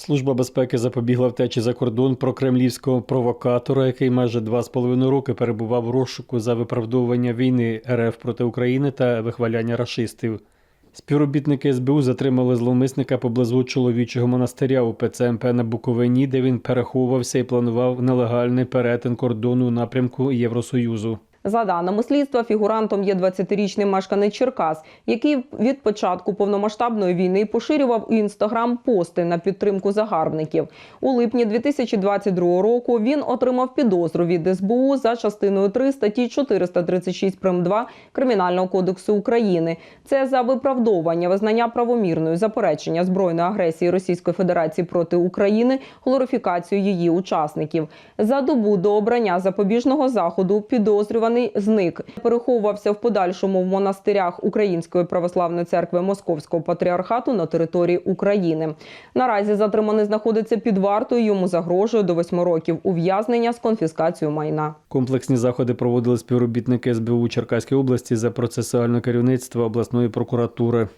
Служба безпеки запобігла втечі за кордон прокремлівського провокатора, який майже два з половиною роки перебував в розшуку за виправдовування війни РФ проти України та вихваляння рашистів. Співробітники СБУ затримали зловмисника поблизу чоловічого монастиря у ПЦМП на Буковині, де він переховувався і планував нелегальний перетин кордону у напрямку Євросоюзу. За даними слідства, фігурантом є 20-річний мешканець Черкас, який від початку повномасштабної війни поширював у інстаграм пости на підтримку загарбників. У липні 2022 року він отримав підозру від СБУ за частиною 3 статті 436 прим. 2 Кримінального кодексу України. Це за виправдовування визнання правомірною заперечення збройної агресії Російської Федерації проти України, глорифікацію її учасників. За добу до обрання запобіжного заходу підозрюваний зник, переховувався в подальшому в монастирях Української православної церкви Московського патріархату на території України. Наразі затриманий знаходиться під вартою. Йому загрожує до восьми років ув'язнення з конфіскацією майна. Комплексні заходи проводили співробітники СБУ Черкаської області за процесуальне керівництво обласної прокуратури.